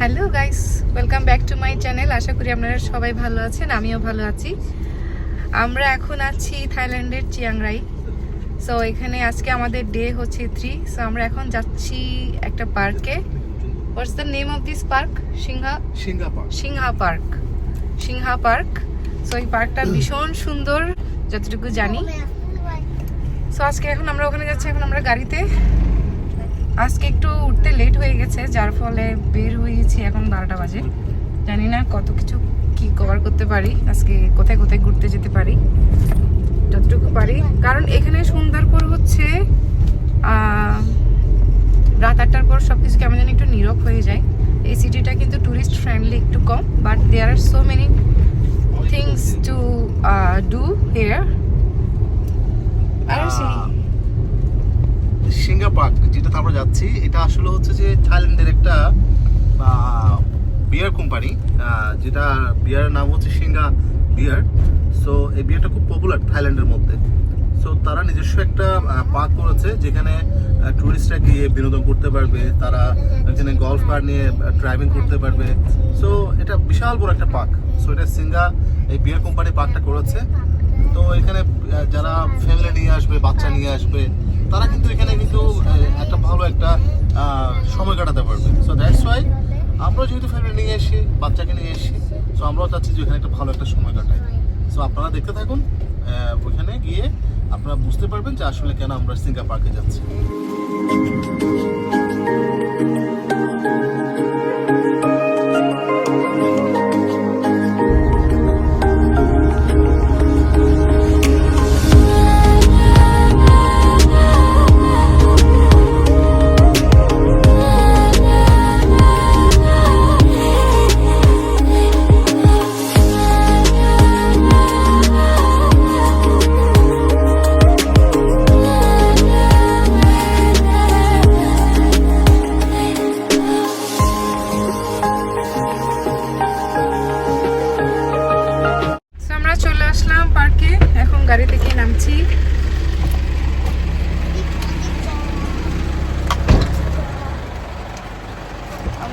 Hello guys welcome back to my channel আশা করি আপনারা সবাই ভালো আছেন আমিও ভালো আছি। আমরা এখন আছি থাইল্যান্ডের চিয়াংরাই। সো এখানে আজকে আমাদের ডে হচ্ছে থ্রি সো আমরা এখন যাচ্ছি একটা পার্কে what's the name of this park Singha? Singapore Singha park Singha park so এই পার্কটা ভীষণ সুন্দর যতটুকু জানি। সো আজকে এখন আমরা ওখানে যাচ্ছি এখন আমরা গাড়িতে। আজকে একটু উঠতে লেট হয়ে গেছে, যার ফলে বের হয়েছি এখন বারোটা বাজে। জানি না কত কিছু কি কভার করতে পারি, আজকে কোথায় কোথায় ঘুরতে যেতে পারি, যতটুকু পারি। কারণ এখানে সুন্দরপুর হচ্ছে রাত আটটার পর সব কিছু কেমন যেন একটু নীরব হয়ে যায়। এই সিটিটা কিন্তু টুরিস্ট ফ্রেন্ডলি একটু কম but there are so many things to do here আর সেই সিঙ্গা পার্ক যেটাতে আমরা যাচ্ছি, এটা আসলে হচ্ছে যে থাইল্যান্ডের একটা বিয়ার কোম্পানি যেটা বিয়ারের নাম হচ্ছে সিঙ্গা বিয়ার সো এই বিয়ারটা খুব পপুলার থাইল্যান্ডের মধ্যে। সো তারা নিজস্ব একটা পার্ক করেছে যেখানে টুরিস্টরা গিয়ে বিনোদন করতে পারবে, তারা এখানে গল্ফ কার নিয়ে ড্রাইভিং করতে পারবে। সো এটা বিশাল বড় একটা পার্ক সো এটা সিঙ্গা, এই বিয়ার কোম্পানি পার্কটা করেছে। তো, এখানে যারা ফ্যামিলি নিয়ে আসবে, বাচ্চা নিয়ে আসবে তারা কিন্তু এখানে কিন্তু একটা ভালো একটা সময় কাটাতে পারবে। সো দ্যাটস ওয়াই আমরাও যেহেতু ফ্যামিলি নিয়ে এসি বাচ্চাকে নিয়ে এসি সো আমরাও চাচ্ছি যে এখানে একটা ভালো একটা সময় কাটাই। সো আপনারা দেখতে থাকুন ওইখানে গিয়ে আপনারা বুঝতে পারবেন যে আসলে কেন আমরা সিঙ্গা পার্কে যাচ্ছি।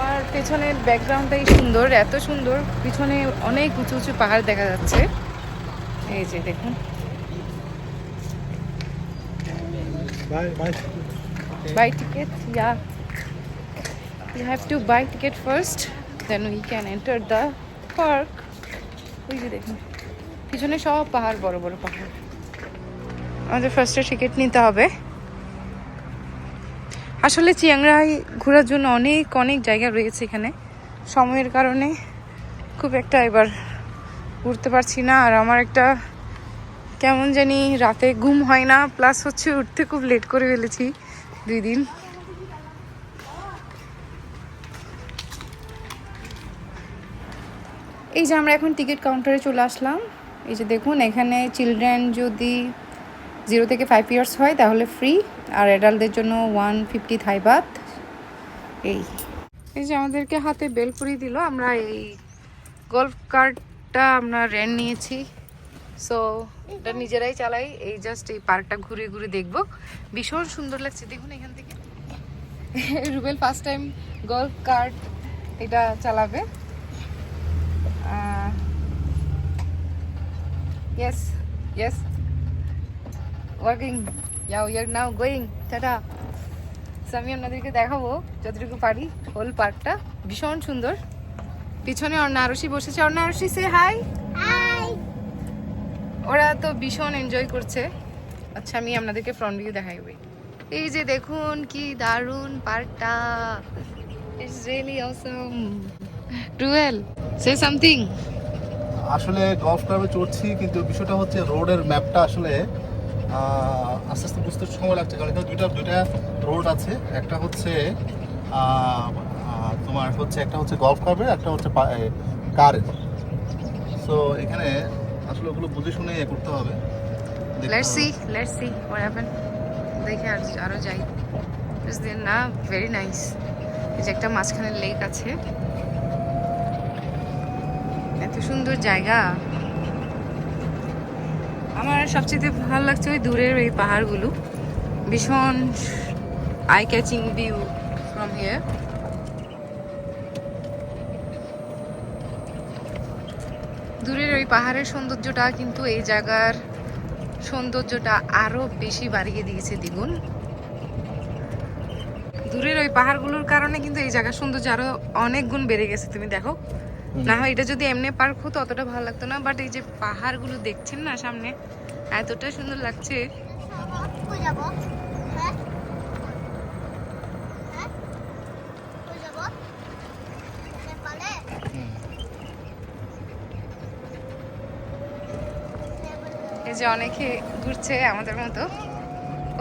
আমার পেছনের ব্যাকগ্রাউন্ডটাই সুন্দর এত সুন্দর। পিছনে অনেক উঁচু উঁচু পাহাড় দেখা যাচ্ছে। এই যে দেখুন। Buy ticket yeah you have to buy ticket first then we can enter the park ওই যে দেখুন। পিছনে সব পাহাড় বড় বড় পাহাড়। আমাদের ফার্স্টে টিকিট নিতে হবে। আসলে চিয়াংরাই ঘোরার জন্য অনেক অনেক জায়গা রয়েছে এখানে। সময়ের কারণে খুব একটা এবার উঠতে পারছি না। আর আমার একটা কেমন জানি রাতে ঘুম হয় না, প্লাস হচ্ছে উঠতে খুব লেট করে ফেলেছি দুই দিন। এই যে আমরা এখন টিকিট কাউন্টারে চলে আসলাম। এই যে দেখুন, এখানে চিলড্রেন যদি জিরো থেকে ফাইভ ইয়ার্স হয় তাহলে ফ্রি আর অ্যাডাল্টদের জন্য ওয়ান ফিফটি থাইবাত এই। এই যে আমাদেরকে হাতে বেল পরিয়ে দিল আমরা এই গল্ফ কার্টটা আমরা রেন্ট নিয়েছি। সো এটা নিজেরাই চালাই এই জাস্ট এই পার্কটা ঘুরে ঘুরে দেখব। ভীষণ সুন্দর লাগছে দেখুন এখান থেকে। Rubel first time golf cart এটা চালাবে। Yes yes, yes. Working. Yeah, now going. Tata So, আমি আপনাদেরকে দেখাবো যতটুকু পারি হোল পার্কটা ভীষণ সুন্দর। পিছনে অর্ণা আরশি বসেছে। অর্ণা আরশি সে হাই ওরা তো ভীষণ এনজয় করছে। আচ্ছা আমি আপনাদেরকে ফ্রন্ট ভিউ দেখাই wait. এই যে দেখুন কি দারুণ পার্কটা ইটস রিয়েলি অসম টুয়েল সে সামথিং আসলে গলফ ক্লাবে চড়ছি কিন্তু বিষয়টা হচ্ছে রোডের ম্যাপটা আসলে আস্তে আস্তে বুঝতে সময় লাগছে কারণ এখানে দুইটা দুইটা রোড আছে। একটা হচ্ছে তোমার হচ্ছে একটা হচ্ছে গলফ ক্লাবের একটা হচ্ছে কারের সো এখানে আসলে ওগুলো বুঝে শুনে ইয়ে করতে হবে। Let's see. Let's see what happen দেখে আর আরও যাই। দেন না ভেরি নাইস এই যে একটা মাঝখানে লেক আছে। এত সুন্দর জায়গা। আমার সবচেয়ে ভালো লাগছে ওই দূরের এই পাহাড়গুলো। ভীষণ eye catching view from here দূরের ওই পাহাড়ের সৌন্দর্যটা কিন্তু এই জায়গার সৌন্দর্যটা আরও বেশি বাড়িয়ে দিয়েছে দ্বিগুণ। দূরের ওই পাহাড়গুলোর কারণে কিন্তু এই জায়গার সৌন্দর্য আরও অনেক গুণ বেড়ে গেছে তুমি দেখো। না হয় এটা যদি এমনি পার্ক হতো অতটা ভালো লাগতো না বাট এই যে পাহাড়গুলো দেখছেন না সামনে এতটা সুন্দর লাগছে। এই যে অনেকে ঘুরছে আমাদের মতো।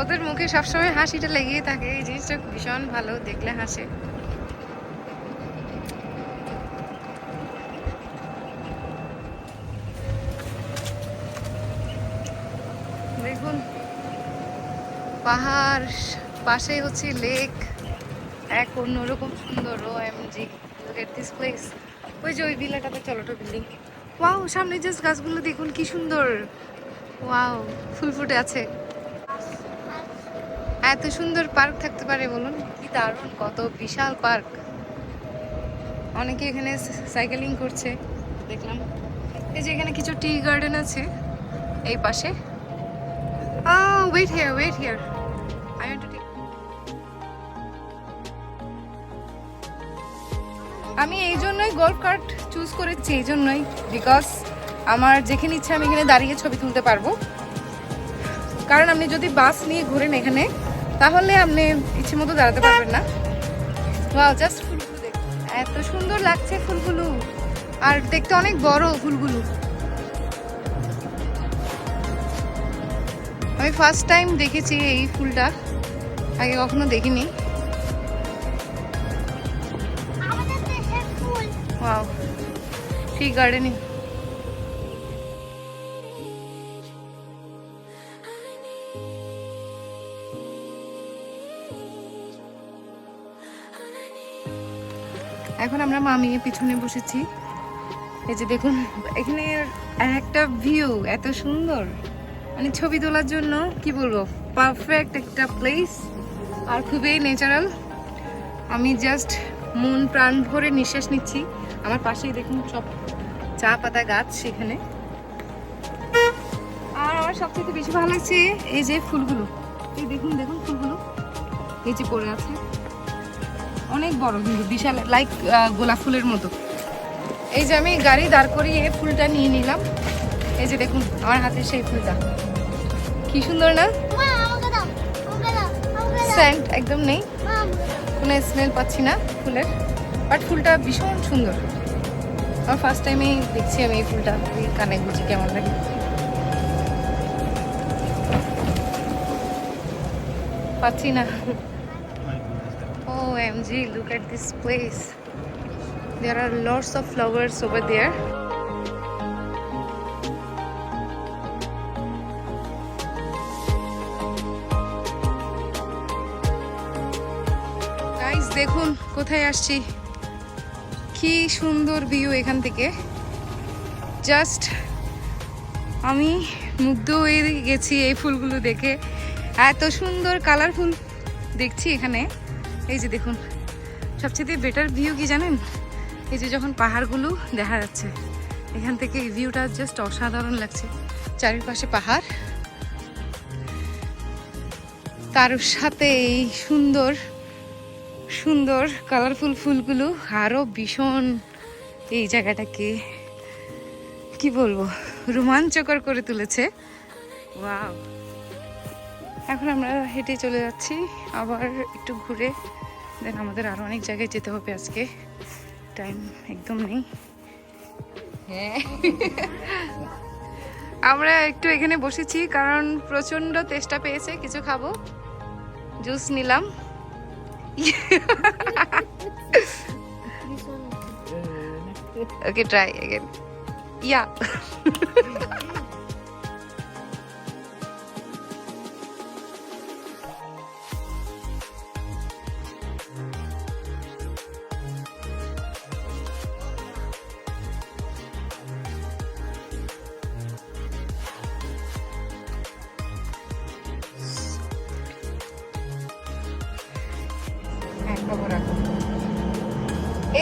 ওদের মুখে সবসময় হাসিটা লেগেই থাকে। এই জিনিসটা ভীষণ ভালো, দেখলে হাসে। দেখুন, পাহাড় পাশে হচ্ছে লেক, এক অন্যরকম সুন্দর ও দিস প্লেস ওই যে ওই ভিলাটাতে চলোটো বিল্ডিং ওয়াও সামনে জাস্ট গাছগুলো দেখুন, কি সুন্দর। ওয়াও ফুল ফুটে আছে। এত সুন্দর পার্ক থাকতে পারে বলুন? কি দারুণ কত বিশাল পার্ক। অনেকে এখানে সাইকেলিং করছে। দেখলাম। এই যে এখানে কিছু টি গার্ডেন আছে এই পাশে। Wait here wait here I want to take আমি এই জন্যই গল্ফ কার্ট চুজ করেছি এই জন্যই। বিকজ আমার যেখানে ইচ্ছা আমি এখানে দাঁড়িয়ে ছবি তুলতে পারব। কারণ আপনি যদি বাস নিয়ে ঘোরেন এখানে তাহলে আপনি ইচ্ছে মতো দাঁড়াতে পারবেন না। জাস্ট ফুলগুলো এত সুন্দর লাগছে ফুলগুলো। আর দেখতে অনেক বড় ফুলগুলো। আমি ফার্স্ট টাইম দেখেছি এই ফুলটা। আগে কখনো দেখিনি। টি গার্ডেনিং এখন আমরা মামিয়ে পিছনে বসেছি। এই যে দেখুন, এখানে একটা ভিউ এত সুন্দর। মানে ছবি তোলার জন্য, কি বলব পারফেক্ট একটা প্লেস আর খুবই ন্যাচারাল আমি জাস্ট মন প্রাণ ভরে নিঃশ্বাস নিচ্ছি। আমার পাশেই দেখুন সব চা পাতা গাছ সেখানে। আর আমার সবথেকে বেশি ভালো লাগছে এই যে ফুলগুলো। এই দেখুন দেখুন ফুলগুলো। এই যে পড়ে আছে। অনেক বড়, কিন্তু বিশাল লাইক গোলাপ ফুলের মতো। এই যে আমি গাড়ি দাঁড় করিয়ে ফুলটা নিয়ে নিলাম। এই যে দেখুন, আমার হাতে সেই ফুলটা। কি সুন্দর না? স্যান্ড একদম নেই। কোনো স্মেল পাচ্ছি না ফুলের বাট ফুলটা ভীষণ সুন্দর। আমার ফার্স্ট টাইমেই দেখছি আমি এই ফুলটা কানে গুছি কেমন লাগে। পাচ্ছি না। জি look at this place there are lots of flowers over there guys দেখুন, কোথায় আসছি। কি সুন্দর ভিউ এখান থেকে। জাস্ট আমি মুগ্ধ হয়ে গেছি এই ফুলগুলো দেখে। এত সুন্দর কালারফুল দেখছি এখানে। এই যে দেখুন, সবচেয়ে বেটার ভিউ কি জানেন? এই যে যখন পাহাড়গুলো দেখা যাচ্ছে, এখান থেকে এই ভিউটা জাস্ট অসাধারণ লাগছে। চারিপাশে পাহাড়। তার সাথে এই সুন্দর সুন্দর কালারফুল ফুলগুলো আরও ভীষণ। এই জায়গাটাকে কি বলব? রোমাঞ্চকর করে তুলেছে। ওয়াও এখন আমরা হেঁটে চলে যাচ্ছি। আবার একটু ঘুরে। দেন আমাদের আরও অনেক জায়গায় যেতে হবে আজকে। টাইম একদম নেই। হ্যাঁ। আমরা একটু এখানে বসেছি কারণ প্রচণ্ড তেষ্টা পেয়েছে। কিছু খাব। জুস নিলাম। Okay, try again. Yeah.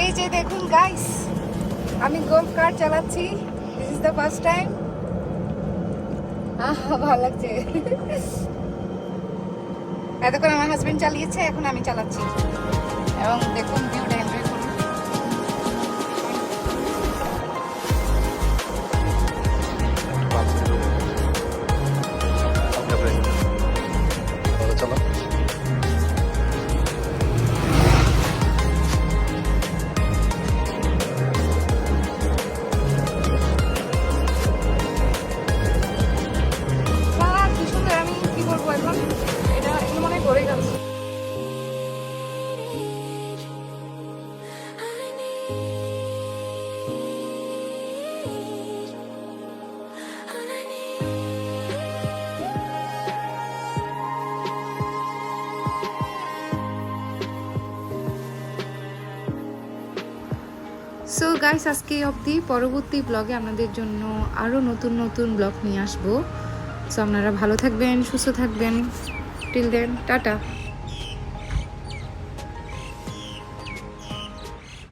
এই যে দেখুন গাইস আমি গোল্ফ কার চালাচ্ছি। This is the first time ভালো লাগছে। এতক্ষণ আমার হাজবেন্ড চালিয়েছে, এখন আমি চালাচ্ছি। এবং দেখুন ভিউটা গাইস আজকে অবধি পরবর্তী ব্লগে আপনাদের জন্য আরও নতুন নতুন ব্লগ নিয়ে আসব। সো আপনারা ভালো থাকবেন, সুস্থ থাকবেন। Till then tata.